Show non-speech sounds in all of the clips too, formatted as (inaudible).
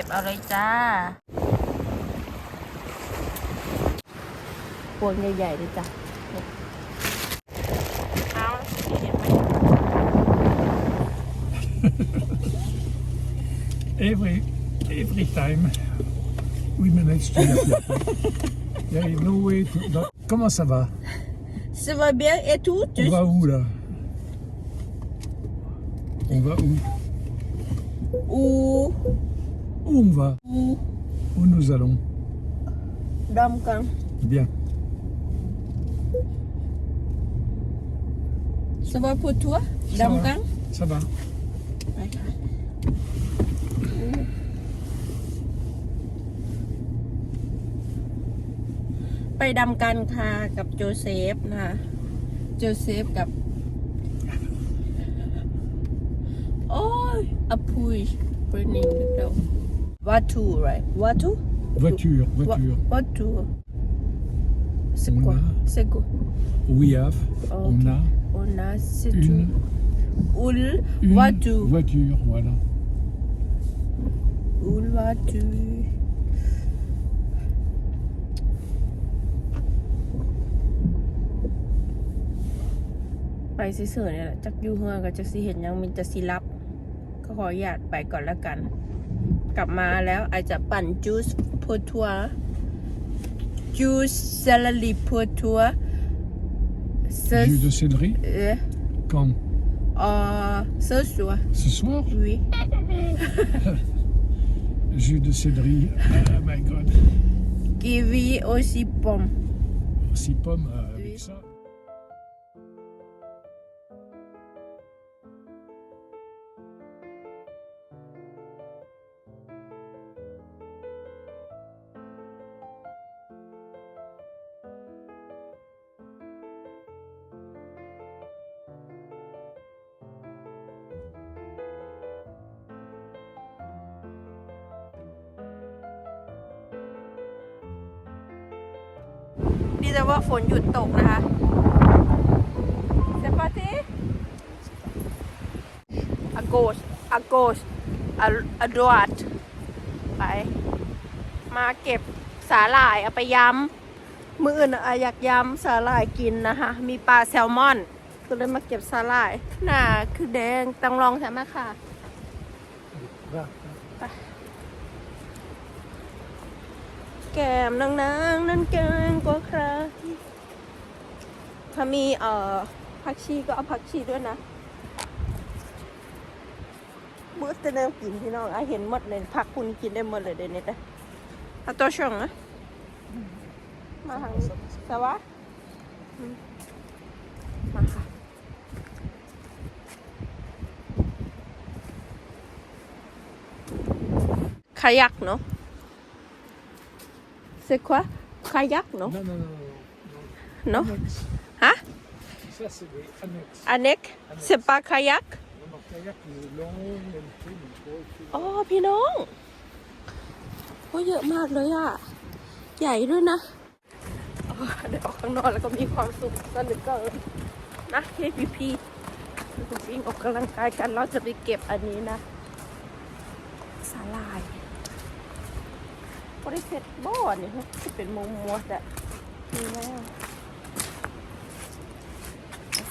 ก็บเอาเลยจ้า พวงใหญ่ๆเลยจ้ะเอาเห็นไหม Every, every time we manage (laughs) to get there. There is no way to... non. Comment ça va Ça va bien et tout On va où là On va où Où Où on va Où Où nous allons Đâm con Bien. Ça va pour toi Ça Đâm va. con Ça va. ไปค่ะไปดำกันค่ะกับโจเซฟนะคะ โจเซฟกับ โอ้ยอพุย burning เดี๋ ยววัตถุ right วัตถุ Voiture, voiture. วัตถุ c'est quoi On a- c'est quoi We have, on a on a c'est une, tout ul une วัตถุ voiture, voilà. ul วัตถุไปสิเสือเนี่ยแหละจักอยู่เฮือกับจักสิเห็นหยังมีแต่สิรับ ก็ขออนุญาตไปก่อนแล้วกัน กลับมาแล้วอาจจะปั่นจูสโพทัวจูสซาลาลีโพทัวเซ (laughs) Jus de céleri เอ่อ Quand เอ่อเซอร์สัว Ce soir oui Jus de céleri. Oh my god. กีวีโอซิปอม Six pommes euh, avec Oui. ça. ดีแต่ว่าฝนหยุดตกนะคะเซปาติอาโกสอาโกสอาดวดไป มาเก็บสาหร่ายเอาไปยำมืออื่นอะอยากยำสาหร่ายกินนะคะ มีปลาแซลมอน ก็เลยมาเก็บสาหร่ายหน้าคือแดงต้องลองใช่ไหมค่ะ Va. แก้มนางนางนั้นแกงกว่าใครถ้ามีเอ่อผักชีก็เอาผักชีด้วยนะมือจะเดิมกินพี่น้องอะเห็นหมดเลยผักคุณกินได้หมดเลยเดี๋ยวนี้แต่เอาตัวช่องนะมาทางนี้สวะอืมาค่ะ kayak no c'est quoi kayak no Non, non, non, non. non Annexe. Hein Ça, c'est des annexes. Anek c'est pas kayak Non, non, kayak, le long, le petit, le gros, le petit. อ๋อพี่น้องโอ้เยอะมากเลยอะ ใหญ่ด้วยนะอ๋อเดี๋ยวออกข้างนอกแล้วก็มีความสุขสนุกเกินนะพี่พี่พี่วิ่งออกกำลังกายกันเราจะไปเก็บอันนี้นะสาลา ยบริเสร็จบ่อนี่ฮะจะเป็นมงมัวแต่นี่นะ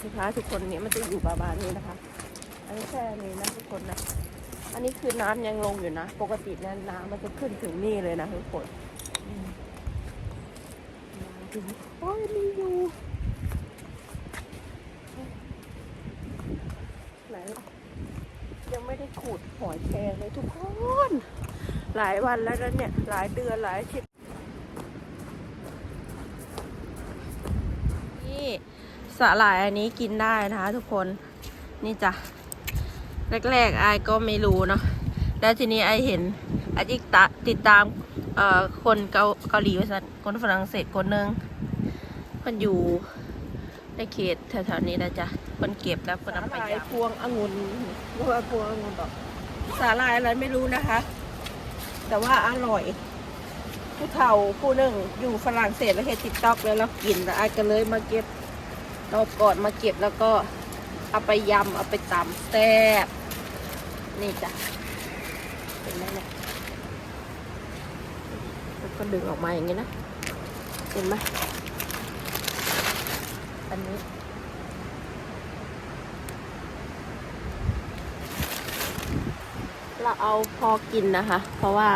สินค้าทุกคนเนี่ยมันจะอยู่ประมาณนี้นะคะ อันนี้แค่นี้นะทุกคนนะ อันนี้คือน้ำยังลงอยู่นะ ปกติเนี่ยน้ำมันจะขึ้นถึงนี่เลยนะทุกคนอืมดูโอ้ยมีอยู่ไหนยังไม่ได้ขูดหอยแครงเลยทุกคน หลายวันแล้วนะเนี่ย หลายเดือนหลายอาทิตย์นี่สาหร่ายอันนี้กินได้นะคะทุกคนนี่จ้ะแรกๆไอายก็ไม่รู้เนาะแล้วทีนี้ไอเห็นไอติดตาติดตามเอ่อคนเกาเกาหลีว่าซั่นคนฝรั่งเศสคนหนึงคนอยู่ในเขตแถวๆนี้นะจ๊ะคนเก็บแล้วคนเอาไปยำพวงองุ่นว่าพวงองุ่นบอกสาลายอะไรไม่รู้นะคะ แต่ว่าอร่อย ผู้เฒ่าผู้หนึ่งอยู่ฝรั่งเศสแล้วเห็นติ๊กต็อกแล้วเรากินแล้วไอก็เลยมาเก็บเราก่อนมาเก็บแล้วก็เอาไปยำเอาไปตำแซ่บนี่จ้ะเห็นไหมเนี่ยก็ดึงออกมาอย่างนี้นะเห็นไหมอันนี้ เราเอาพอกินนะคะ เพราะว่า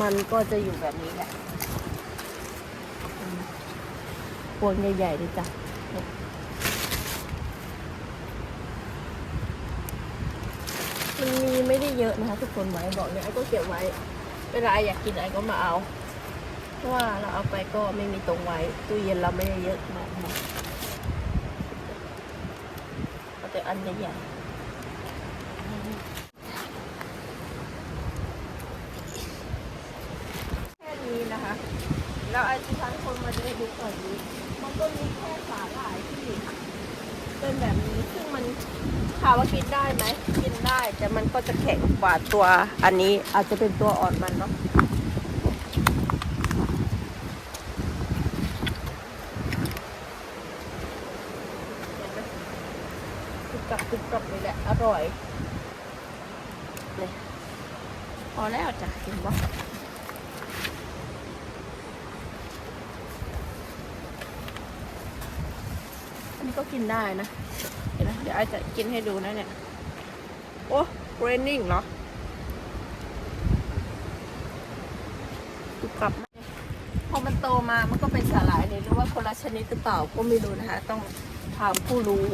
มันก็จะอยู่แบบนี้แหละพวงใหญ่ๆเลยจ้ะมันมีไม่ได้เยอะนะคะ ทุกคนไว้บอกเนี่ยไอ้ก็เก็บไว้ เวลาอยากกินไอ้ก็มาเอา เพราะว่าเราเอาไปก็ไม่มีตรงไว้ตู้เย็นเราไม่ได้เยอะขนาดนั้นเอาแต่อันใหญ่ๆแค่นี้นะคะ แล้วไอ้ที่ทั้งคนมาได้ดูก่อนนี้มันก็มีแค่สาหร่ายที่เป็นแบบนี้ซึ่งมันถามว่ากินได้ไหมกินได้แต่มันก็จะแข็งกว่าตัวอันนี้อาจจะเป็นตัวอ่อนมันเนาะกับกรุบกรับเลยแหละ อร่อยนี่พอแล้วจ้ะกินบ่อันนี้ ก็กินได้นะเห็นไหมเดี๋ยวไอจะกินให้ดูนะเนี่ย โอ้เรนนิ่งเหรอกรุบกรับมาพอมันโตมามันก็เป็นสาหร่ายเลยหรือว่าคนละชนิดหรือเปล่าก็ไม่รู้นะคะ ต้องถามผู้รู้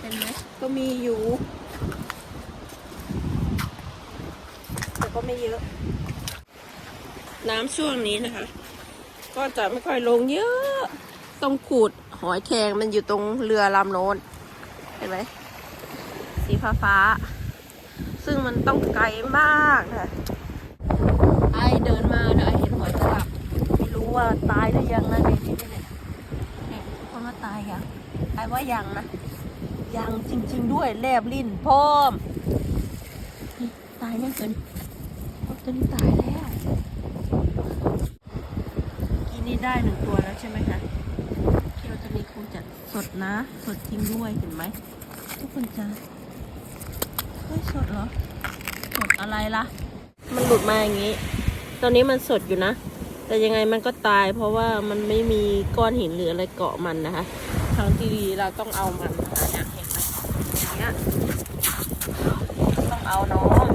เห็นไหมก็มีอยู่ แต่ก็ไม่เยอะ น้ำช่วงนี้นะคะ ก็จะไม่ค่อยลงเยอะต้องขูดหอยแครงมันอยู่ตรงเรือลำโน้น เห็นไหมสีฟ้าฟ้า ซึ่งมันต้องไกลมากนะไอเดินมาเดี๋ยวไอเห็นหอยตลับไม่รู้ว่าตายหรือยังนะในที่นี่เนี่ยเนี่ยคนว่าตายยังไอว่ายังนะยังจริง ๆ ด้วยแลบลิ้นพร้อมนี่ตายยังเกินโอ้ตัวนี้ตายแล้วกินนี่ ได้หนึ่งตัวแล้วใช่ไหมคะคิดว่าตัวนี้คงจะสดนะ สดจริงด้วยเห็นไหมทุกคนจะเฮ้ยสดเหรอ สดอะไรล่ะ มันหลุดมาอย่างนี้ ตอนนี้มันสดอยู่นะ แต่ยังไงมันก็ตาย เพราะว่ามันไม่มีก้อนหินหรืออะไรเกาะมันนะคะทางที่ดีเราต้องเอามันนะเห็นไหมอย่างเงี้ยต้องเอาน้อง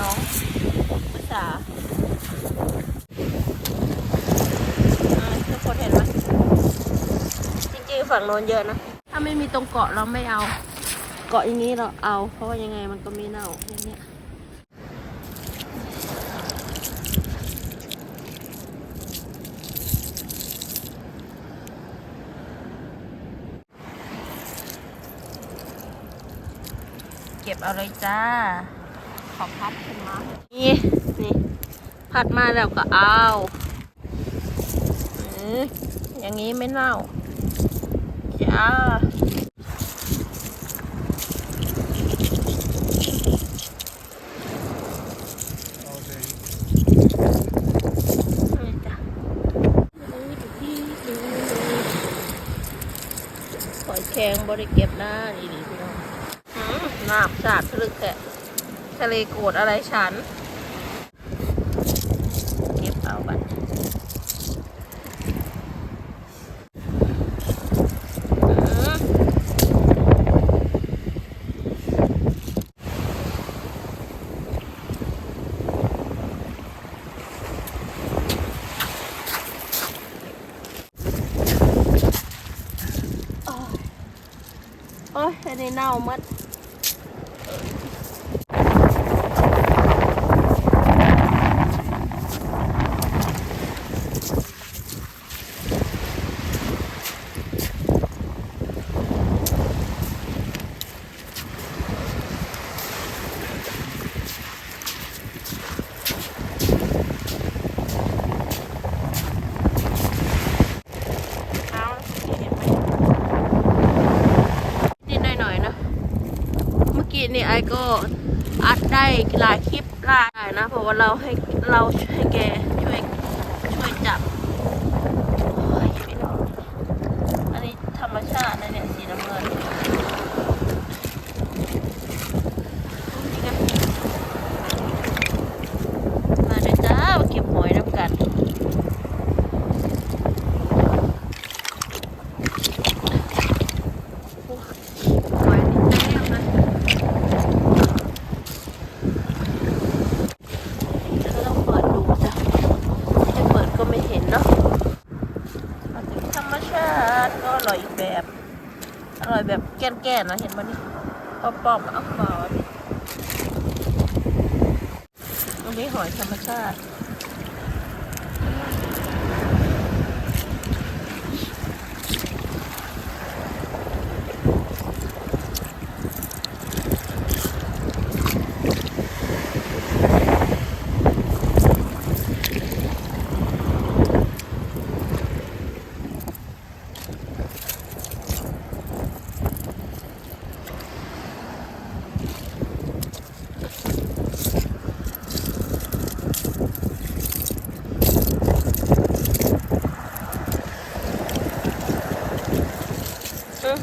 น้องภาษาอ่าทุกคนเห็นไหมจริงๆ ฝั่งโน้นเยอะนะ ถ้าไม่มีตรงเกาะเราไม่เอา เกาะอย่างนี้เราเอา เพราะว่ายังไงมันก็ไม่เน่าอย่างเงี้ยเก็บเอาเลยจ้า ขอพัดขึ้นมา นี่ นี่ พัดมาแล้วก็เอาอืมอย่างนี้ไม่เน่า จ้านี่จ้ะหอยแครงบริเก็บหน้าดีดีพี่น้องหืมน้ำสาดพลึกแกะทะเลโกรธอะไรฉัน เก็บเอาบัต โอ้ยอันนี้เน่าหมัด เอาเห็นไหมนิดหน่อยๆนะ เมื่อ ก็อัดได้หลายคลิปหลายนะ เพราะว่าเราให้เราให้แกช่วยช่วยจับโอ้ยพี่น้องอันนี้ธรรมชาตินะเนี่ยสีน้ำเงินนี่ไง ร่ แก่นๆนะเห็นมันนี่ปอบๆเอาเปล่ตรงนี้หอยธรรมชาติ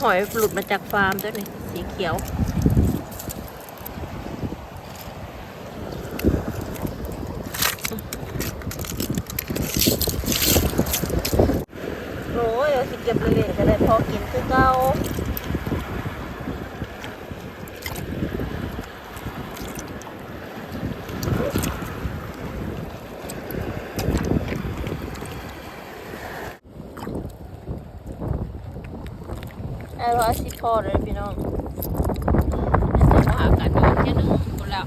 ออหอยหลุดมาจากฟาร์มด้วยนี่สีเขียว โอ้ยเอาสิเก็บเลยก็ได้พอกินคือเก่า ว่าสิพอเลยพี่น้องจะมาหากันอีกแค่นึงคนแล้ว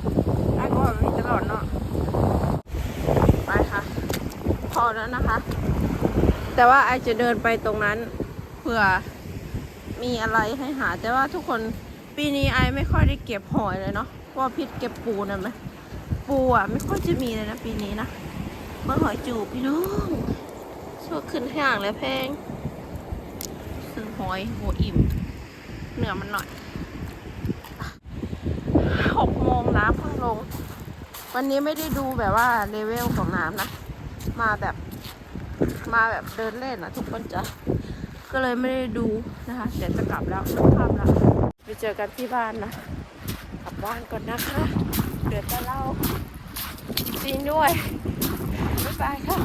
ไอ้ก็ว่ามีตลอดเนาะไปค่ะ พอแล้วนะคะ แต่ว่าไอจะเดินไปตรงนั้นเผื่อมีอะไรให้หา แต่ว่าทุกคนปีนี้ไอไม่ค่อยได้เก็บหอยเลยเนาะเพราะว่าพิษเก็บปูนะไหมปูอะไม่ค่อยจะมีเลยนะปีนี้นะเมื่อหอยจูบพี่น้องช่วขึ้นห่างแล้วแพงซื้อหอยโหอิ่ม เหนือมันหน่อยหกโมงน้ำเพิ่งลง วันนี้ไม่ได้ดูแบบว่าเลเวลของน้ำนะ มาแบบ มาแบบเดินเล่นนะทุกคนจ้ะก็เลยไม่ได้ดูนะคะ เดี๋ยวจะกลับแล้วค่ำแล้วไปเจอกันที่บ้านนะ กลับบ้านก่อนนะคะ เดี๋ยวจะเล่าจริงด้วย บ๊ายบายค่ะ